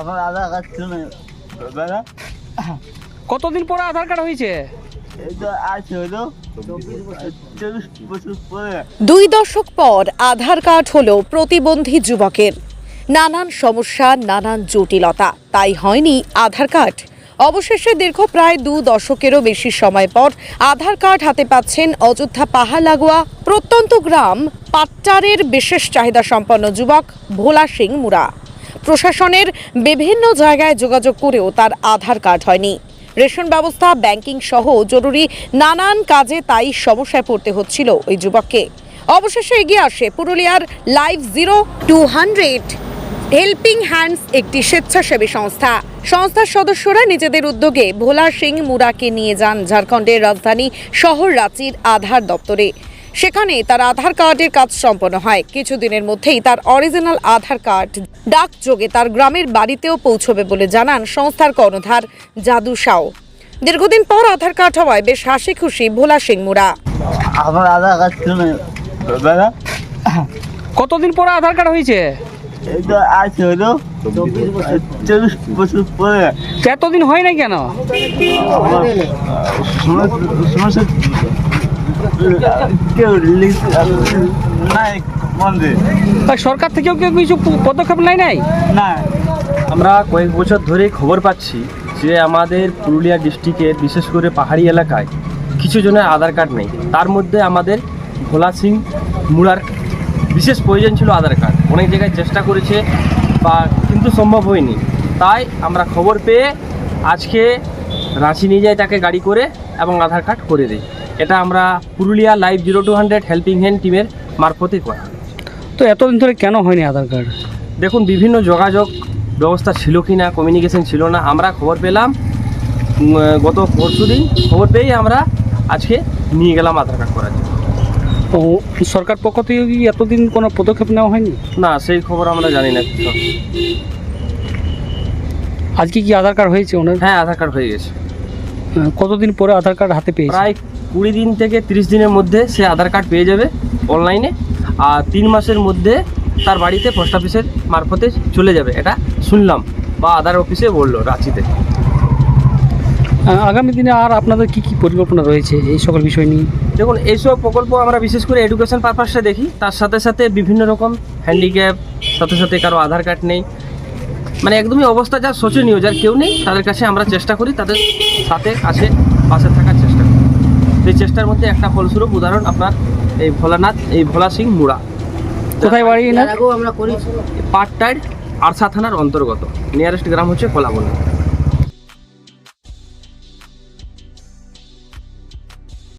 আমার আধার কার্ড ছিল না দাদা কতদিন পরে আধার কার্ড হয়েছে? এই তো আছে হলো চল্লিশ বছর পরে। দুই দশক পর আধার কার্ড হলো প্রতিবন্ধী যুবকের। নানান সমস্যা নানান জটিলতা তাই হয়নি আধার কার্ড। অবশেষে দীর্ঘ প্রায় দু দশকেরও বেশি সময় পর আধার কার্ড হাতে পাচ্ছেন অযোধ্যা পাহাড় লাগোয়া প্রত্যন্ত গ্রাম পাট্টারের বিশেষ চাহিদা সম্পন্ন যুবক ভোলা সিং মুরা। প্রশাসনের বিভিন্ন জায়গায় যোগাযোগ করেও তার আধার কার্ড হয়নি। রেশন ব্যবস্থা, ব্যাংকিং সহ জরুরি নানান কাজে তাই সমস্যায় পড়তে হচ্ছিল ওই যুবককে। অবশেষে এগিয়ে আসে পুরুলিয়ার live zero to hundred helping hands একটি স্বেচ্ছাসেবী সংস্থা। সংস্থার সদস্যরা নিজেদের উদ্যোগে ভোলা সিং মুরাকে নিয়ে যান ঝাড়খণ্ডের রাজধানী শহর রাঁচির আধার দপ্তরে। সেখানে তার আধার কার্ডের কাজ সম্পন্ন হয়। কিছুদিনের মধ্যেই তার অরিজিনাল আধার কার্ড ডাকযোগে তার গ্রামের বাড়িতেও পৌঁছবে বলে জানান সংস্থার কর্ণধার জাদু সাও দীর্ঘদিন পর আধার কার্ড হওয়ায় বেশ হাসি খুশি ভোলা সিং মুরা আমার আধার কার্ড ছিল কতদিন পরে আধার কার্ড হয়েছে? এই তো আছে হলো চল্লিশ বছর পরে। তো এতদিন হয় না কেন? সরকার থেকেও কেউ কিছু পদক্ষেপ নাই? নাই। আমরা কয়েক বছর ধরে খবর পাচ্ছি যে আমাদের পুরুলিয়া ডিস্ট্রিক্টের বিশেষ করে পাহাড়ি এলাকায়, কিছু জনের আধার কার্ড নেই। তার মধ্যে আমাদের ভোলা সিং মুড়ার বিশেষ প্রয়োজন ছিল আধার কার্ড। অনেক জায়গায় চেষ্টা করেছে, বা কিন্তু সম্ভব হয়নি। তাই আমরা খবর পেয়ে আজকে রাঁচি নিয়ে যাই তাকে গাড়ি করে এবং আধার কার্ড করে দিই। এটা আমরা Purulia live zero to hundred helping hand টিমের মারফতে করা। তো এতদিন ধরে কেন হয়নি আধার কার্ড? দেখুন বিভিন্ন যোগাযোগ ব্যবস্থা ছিল কি না কমিউনিকেশন ছিল না আমরা খবর পেলাম। গত পরশু দিন খবর পেয়েই আমরা আজকে নিয়ে গেলাম আধার কার্ড করার জন্য। ও সরকার পক্ষ থেকে কি এতদিন কোনো পদক্ষেপ নেওয়া হয়নি? না সেই খবর আমরা জানি না। আজকে কি আধার কার্ড হয়েছে ওনার? হ্যাঁ আধার কার্ড হয়ে গেছে। কতদিন পরে আধার কার্ড হাতে পেয়েছে? প্রায় কুড়ি দিন থেকে তিরিশ দিনের মধ্যে সে আধার কার্ড পেয়ে যাবে অনলাইনে। আর তিন মাসের মধ্যে তার বাড়িতে পোস্ট অফিসের মারফতে চলে যাবে এটা শুনলাম বা আধার অফিসে বলল রাঁচিতে। আগামী দিনে আর আপনাদের কি কি পরিকল্পনা রয়েছে এই সকল বিষয় নিয়ে? দেখুন এইসব প্রকল্প আমরা বিশেষ করে এডুকেশন পারপাসে দেখি। তার সাথে সাথে বিভিন্ন রকম হ্যান্ডিক্যাপ সাথে সাথে কারও আধার কার্ড নেই। মানে একদমই অবস্থা যা শোচনীয় যার কেউ নেই তাদের কাছে আমরা চেষ্টা করি তাদের সাথে কাছে পাশে থাকার চেষ্টা করি। সেই চেষ্টার মধ্যে একটা ফলস্বরূপ উদাহরণ আপনার এই ভোলানাথ এই ভোলা সিং মুড়া। কোথায় বাড়ি না পাটটার আরসা থানার অন্তর্গত নিয়ারেস্ট গ্রাম হচ্ছে কোলাবন।